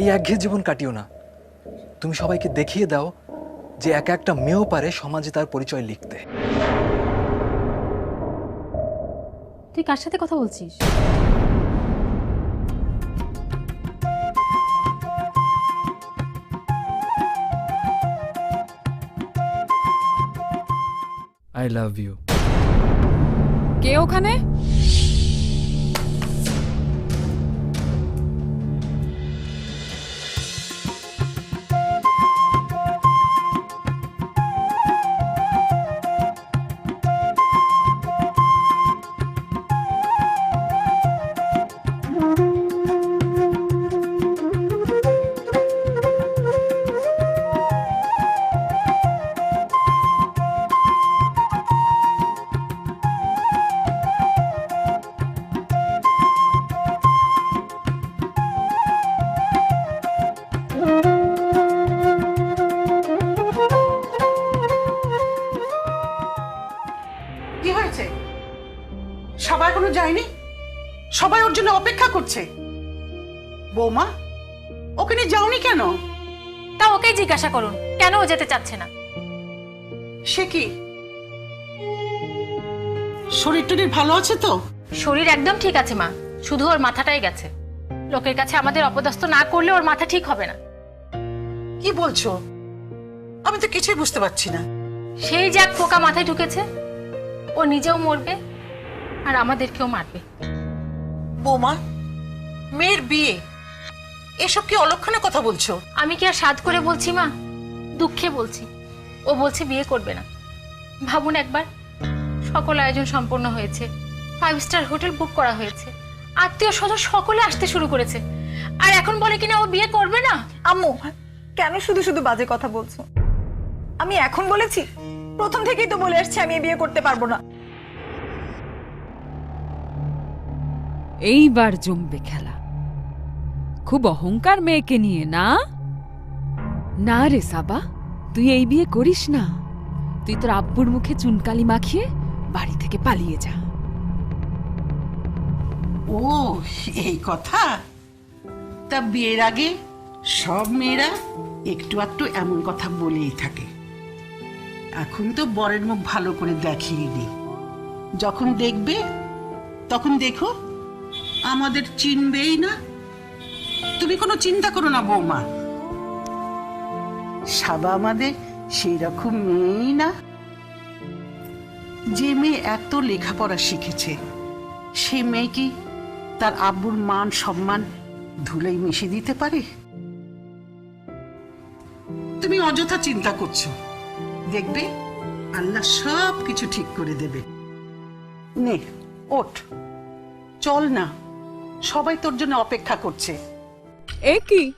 এই একঘেয়ে জীবন কাটিও না। তুমি সবাইকে দেখিয়ে দাও যে এক একটা মেয়েও পারে সমাজে তার পরিচয় লিখতে। তুই কার সাথে কথা বলছিস? আই লাভ ইউ কে ওখানে? জন্য অপেক্ষা করছে। বৌমা ওকে নিয়ে যাওনি কেন? তা ওকেই জিজ্ঞাসা করুন কেন ও যেতে চাচ্ছে না? সে কি? শরীর টরীর ভালো আছে তো? শরীর একদম ঠিক আছে মা। শুধু ওর মাথাটাই গেছে। লোকের কাছে আমাদের অপদস্থ না করলে ওর মাথা ঠিক হবে না। কি বলছো? আমি তো কিছুই বুঝতে পারছি না। সেই যে এক পোকা মাথায় ঢুকেছে। ও নিজেও মরবে আর আমাদেরকেও মারবে। বৌমা মেয়ের বিয়ে। এসব কি অলক্ষণে কথা বলছো? আমি কি আর সাদ করে বলছি মা? দুঃখে বলছি। ও বলছে বিয়ে করবে না। ভাবুন একবার সকল আয়োজন সম্পন্ন হয়েছে। ফাইভ স্টার হোটেল বুক করা হয়েছে। আত্মীয় স্বজন সকলে আসতে শুরু করেছে। আর এখন বলে কিনা ও বিয়ে করবে না? আম্মু কেন শুধু শুধু বাজে কথা বলছো? আমি এখন বলেছি প্রথম থেকেই তো বলে আসছি আমি বিয়ে করতে পারব না। এইবার জমবে খেলা। খুব অহংকার মেয়েকে নিয়ে, না? না রে সাবা, তুই এই বিয়ে করিস না। তুই তোর আব্বুর মুখে চুনকালি মাখিয়ে বাড়ি থেকে পালিয়ে যা। ও, এই কথা? তা বিয়ের আগে সব মেয়েরা একটু একটু এমন কথা বলেই থাকে। এখন তো বরের মুখ ভালো করে দেখিয়ে নি যখন দেখবে, তখন দেখো আমাদের চিনবেই না। তুমি কোনো চিন্তা করো না, বৌমা। সাবা আমাদের সেই রকম মেয়েই না। যে মেয়ে এত লেখাপড়া শিখেছে, সে মেয়ে কি তার আব্বুর মান, সম্মান ধুলেই মিশে দিতে পারে? তুমি অযথা চিন্তা করছ। দেখবে আল্লাহ সব কিছু ঠিক করে দেবে। নে, ওঠ। চল না। সবাই তোর জন্য অপেক্ষা করছে। এ কি?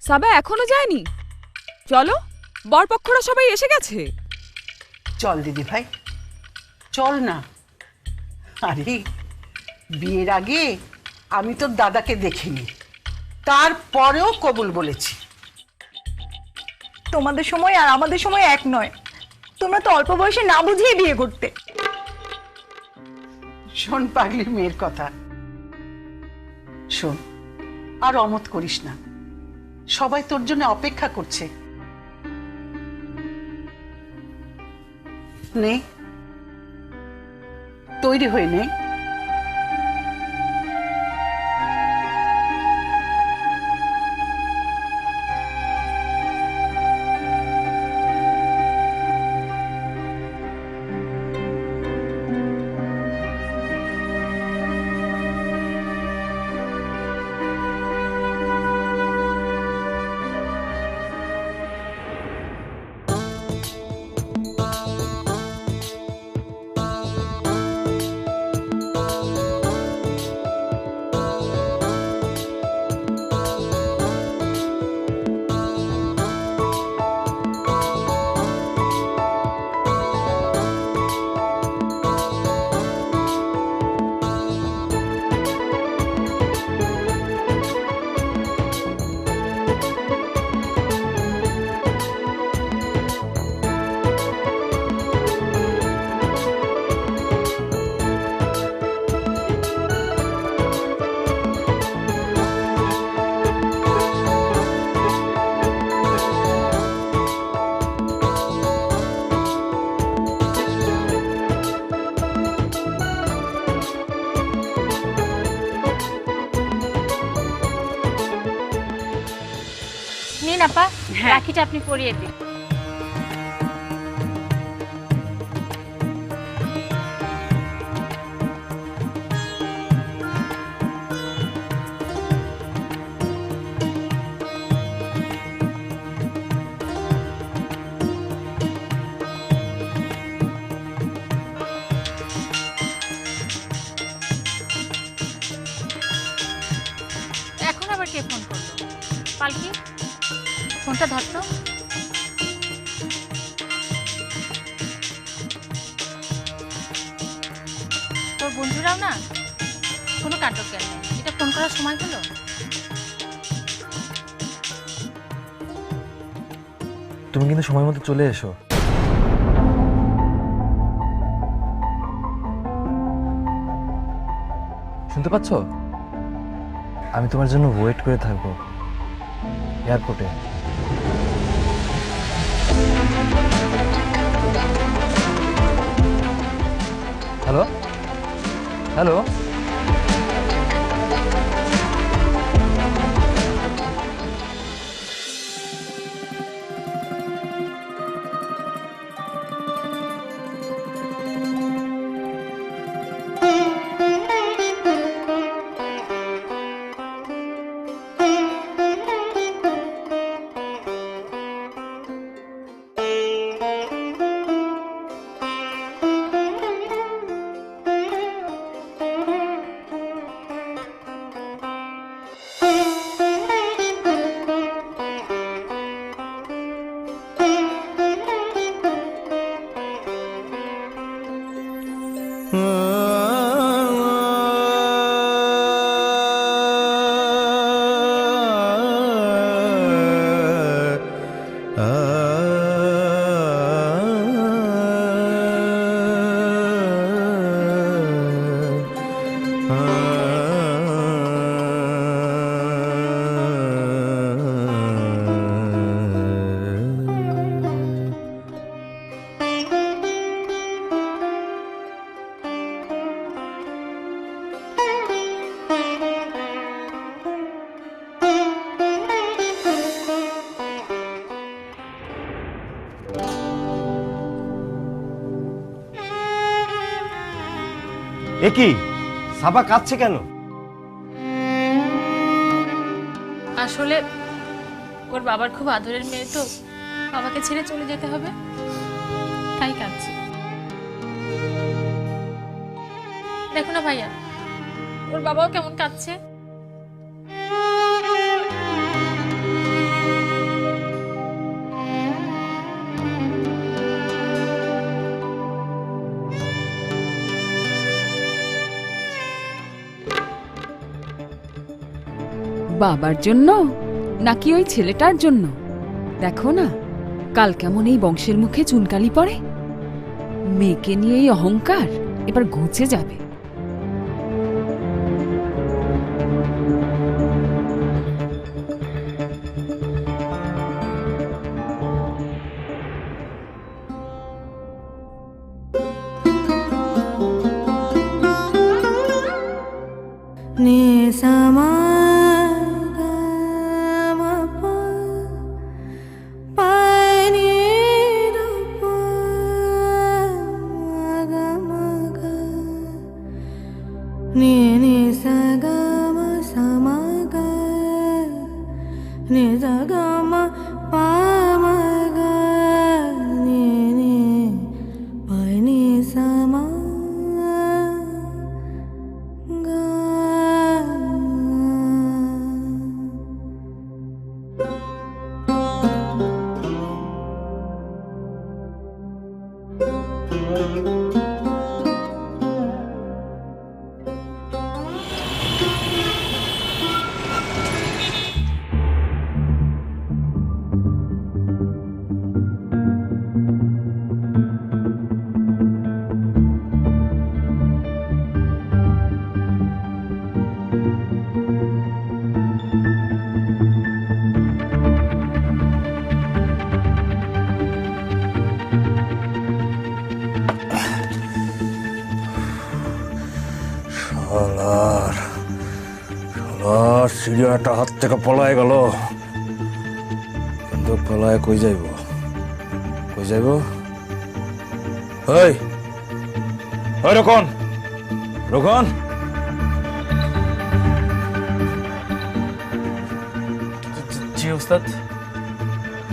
সাবা এখনও যায়নি? চলো বরপক্ষরা সবাই এসে গেছে। চল দিদি ভাই চল না। আরে বিয়ের আগে আমি তোর দাদাকে দেখিনি। তারপরেও কবুল বলেছি। তোমাদের সময় আর আমাদের সময় এক নয়। তোমরা তো অল্প বয়সে না বুঝিয়ে বিয়ে করতে। শোন পাগলি মেয়ের কথা। শোন আর অমত করিস না। সবাই তোর জন্য অপেক্ষা করছে। নে। তৈরি হয়ে নে। আপা হ্যাঁ। রাখিটা আপনি পরিয়ে দিন। এখন আবার কে ফোন করল? পালকি? ফোনটা ধরতো তোর বন্ধুরাও না কোনো কাটক নেই। এটা ফোন করার সময় হলো? তুমি কিন্তু সময় মতো চলে এসো। শুনতে পাচ্ছ? আমি তোমার জন্য ওয়েট করে থাকব। এয়ারপোর্টে হ্যালো হ্যালো এ কি সাবা কাঁদছে কেন? আসলে ওর বাবার খুব আদরের মেয়ে তো, বাবাকে ছেড়ে চলে যেতে হবে। তাই কাঁদছে। দেখো না ভাইয়া, ওর বাবাও কেমন কাঁদছে? বাবার জন্য, নাকি ওই ছেলেটার জন্য? দেখো না, কাল কেমন এই বংশের মুখে চুনকালি পড়ে। মেয়েকে নিয়ে এই অহংকার এবার ঘুচে যাবে। সিরিয়াটা হাত থেকে পলায় গেল। ফলায় কই যাইব? কই যাইব? ওই ওই রকন! রকন! জি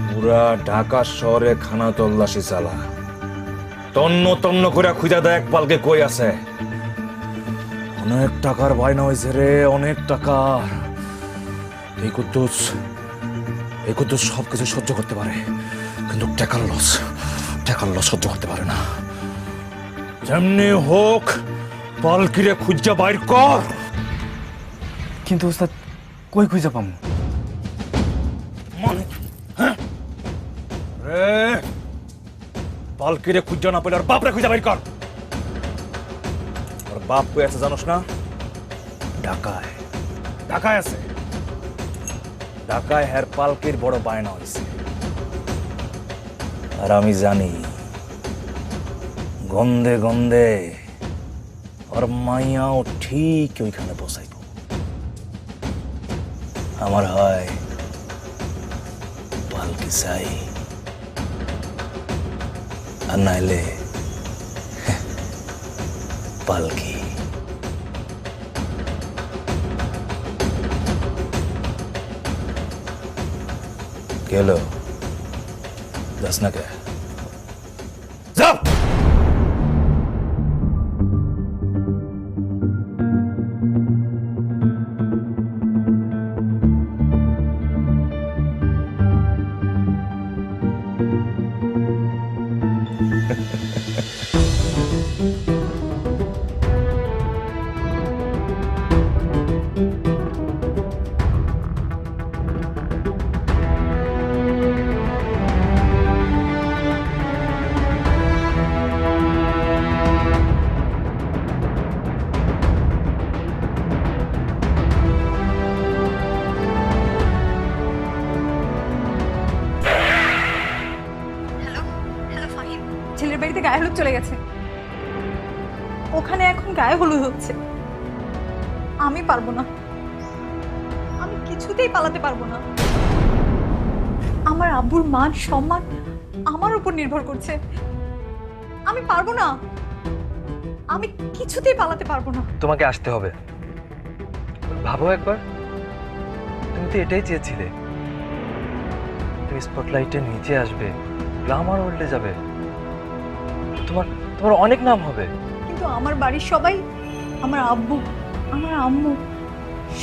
পুরা ঢাকা শহরে খানা তল্লাশি চালা। তন্ন তন্ন করে খুঁজা দেখ পালকে কই আছে। অনেক টাকার বায়না হয়েছে রে অনেক টাকার। এই কুদ্দুস এই কুদ্দুস সব কিছু সহ্য করতে পারে কিন্তু টাকার লস টাকার লস সহ্য করতে পারে না। যেমনি হোক পালকিরে খুঁজা বাইর কর। কিন্তু ওস্তাদ কই খুঁজে পাম? মানে হ্যাঁ? রে পালকিরে খুঁজা না পেলে আর বাপরে খুঁজা বাইর কর। আর বাপ কই আছে জানোস না? ঢাকায়। ঢাকায় আছে। ঢাকায় হের পালকির বড় বায়না হয়েছে আর আমি জানি, গন্ধে গন্ধে আর মাইয়াও ঠিক ওইখানে বসাইব আমার হয় পালকি চাই। আর নাইলে পালকি। গেল যাস না হচ্ছে। আমি পারব না। আমি কিছুতেই পালাতে পারব না। আমার আব্বুর মান সম্মান আমার উপর নির্ভর করছে। আমি পারব না। আমি কিছুতেই পালাতে পারব না। তোমাকে আসতে হবে। ভাবো একবার। তুমি তো এটাই চেয়েছিলে। তুমি স্পটলাইটের নিচে আসবে গ্লামার ওয়ার্ল্ডে যাবে। তোমার তোমার অনেক নাম হবে। কিন্তু আমার বাড়ির সবাই আমার আব্বু আমার আম্মু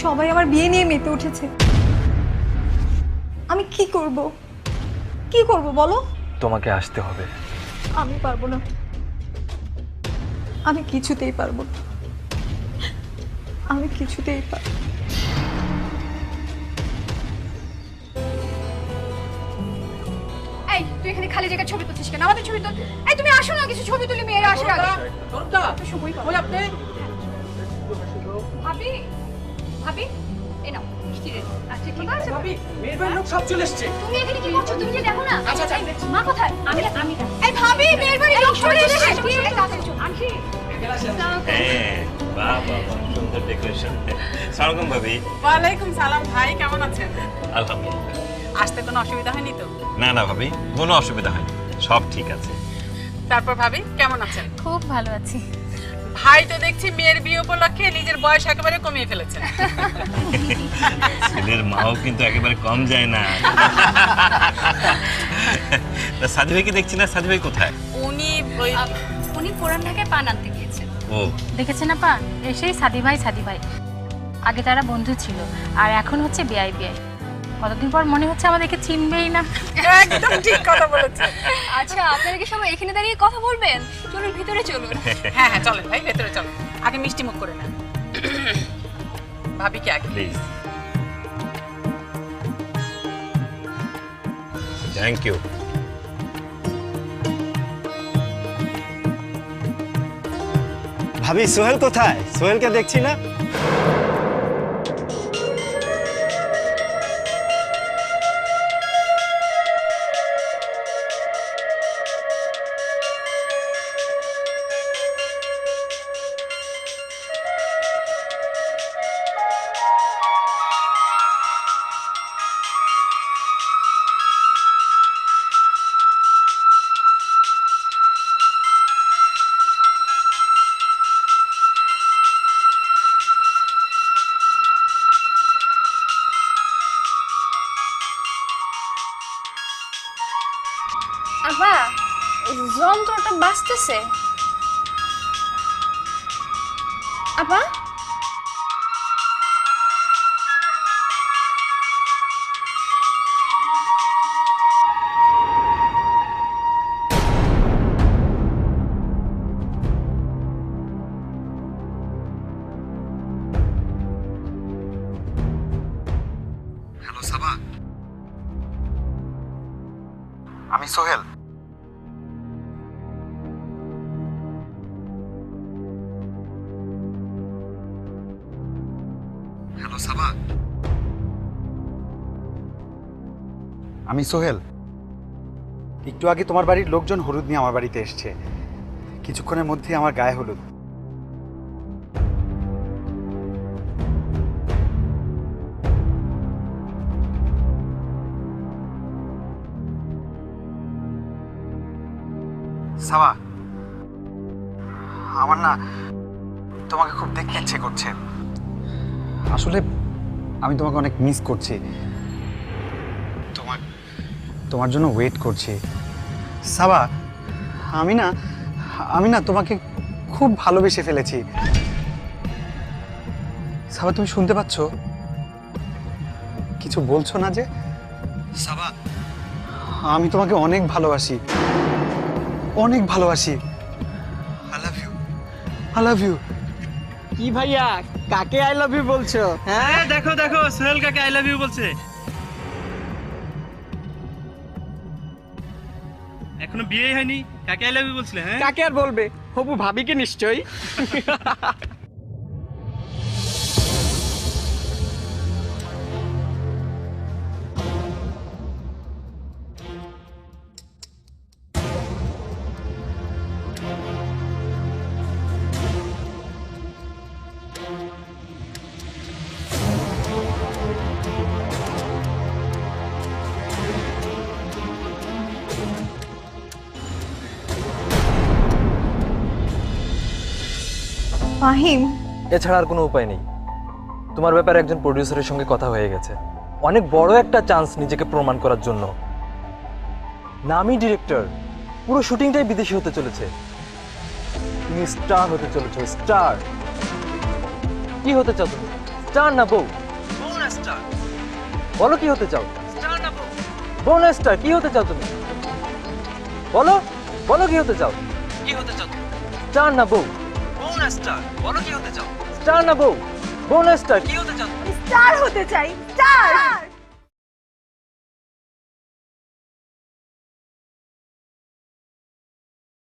সবাই আমার বিয়ে নিয়ে মেতে উঠেছে। আমি কি করব? কি করব বলো? তোমাকে আসতে হবে। আমি পারব না। আমি কিছুতেই পারব না। আমি কিছুতেই পারব এই তুই এখানে খালি জায়গায় ছবি তুলছিস কেন? আমাদের ছবি তুল এই তুমি আসো না কিছু ছবি তুলি মেয়েরা আসার আগে। সময় পাবো। ভাবি ভাবি এই নাও মিষ্টি রে আচ্ছা ঠিক আছে ভাবি? মেয়ের বাড়ির লোক সব চলে এসেছে। তুমি এখানে কি করছ? তুমি যে দেখো না। আচ্ছা আচ্ছা মা কোথায়? আমি আমি এই ভাবি মেয়ের বাড়ির লোক চলে এসেছে। তাড়াতাড়ি হ্যাঁ সুন্দর ডেকোরেশন সালাম ভাবি। ওয়ালাইকুম সালাম ভাই কেমন আছেন? আলহামদুলিল্লাহ। আসতে কোনো অসুবিধা হয়নি তো? না না ভাবি কোনো অসুবিধা হয়নি। সব ঠিক আছে। তারপর ভাবি কেমন আছেন? খুব ভালো আছি। ভাই তো দেখছি মেয়ের বিয়ে উপলক্ষে নিজের বয়স একেবারে কমিয়ে ফেলেছে। ছেলের মাও কিন্তু একেবারে কম যায় না। তা সাদি ভাইকে দেখছি না? সাদি ভাই কোথায়? উনি উনি পুরান ঢাকায় পান আনতে গিয়েছেন ও। দেখেছেন আপা? এসেই সাদি ভাই সাদি ভাই। আগে তারা বন্ধু ছিল আর এখন হচ্ছে বিআই বিআই কতদিন পর মনে হচ্ছে আমাদেরকে চিনবেই না? একদম ঠিক কথা বলেছেন। আচ্ছা আপনারা কি সবাই এখানে দাঁড়িয়ে কথা বলবেন? চলুন ভিতরে চলুন। হ্যাঁ হ্যাঁ চলেন ভাই ভেতরে চলেন। আগে মিষ্টি মুখ করে নেন। ভাবি কি আগে। প্লিজ থ্যাংক ইউ ভাবি সোহেল কোথায়? সোহেলকে দেখছি না? বাজতেছে আপা আমি সোহেল। একটু আগে তোমার বাড়ির লোকজন হলুদ নিয়ে আমার বাড়িতে এসছে। কিছুক্ষণের মধ্যেই আমার গায়ে হলুদ। সাবা, আমার না তোমাকে খুব দেখতে ইচ্ছে করছে। আসলে আমি তোমাকে অনেক মিস করছি। তোমার জন্য ওয়েট করছি। সাবা আমি না আমি না তোমাকে খুব ভালোবেসে ফেলেছি। সাবা তুমি শুনতে পাচ্ছ? কিছু বলছো না যে? সাবা আমি তোমাকে অনেক ভালোবাসি। অনেক ভালোবাসি। I love you I love you কি ভাইয়া কাকে আই লাভ ইউ বলছো? হ্যাঁ দেখো দেখো সোহেল কাকে আই লাভ ইউ বলছে। এখনও বিয়ে হয়নি। কাকে আই লাভ ইউ বলছিলে হ্যাঁ? কাকে আর বলবে? হবু ভাবিকে নিশ্চয়ই। ফাহিম এছাড়া আর কোনো উপায় নেই। তোমার ব্যাপারে একজন প্রডিউসারের সঙ্গে কথা হয়ে গেছে। অনেক বড় একটা চান্স নিজেকে প্রমাণ করার জন্য। নামি ডিরেক্টর পুরো শুটিংটাই বিদেশি হতে চলেছে। তুমি স্টার হতে চলেছো স্টার কি হতে চাও তুমি? স্টার না বউ? স্টার বলো কি হতে চাও? স্টার না বউ? বউ না স্টার কি হতে চাও তুমি? বলো বলো কি হতে চাও? কি হতে চাও স্টার না বউ? না স্টার বলো কি হতে চাও? স্টার না বউ? বউ না স্টার কি হতে চাও? স্টার হতে চাই স্টার!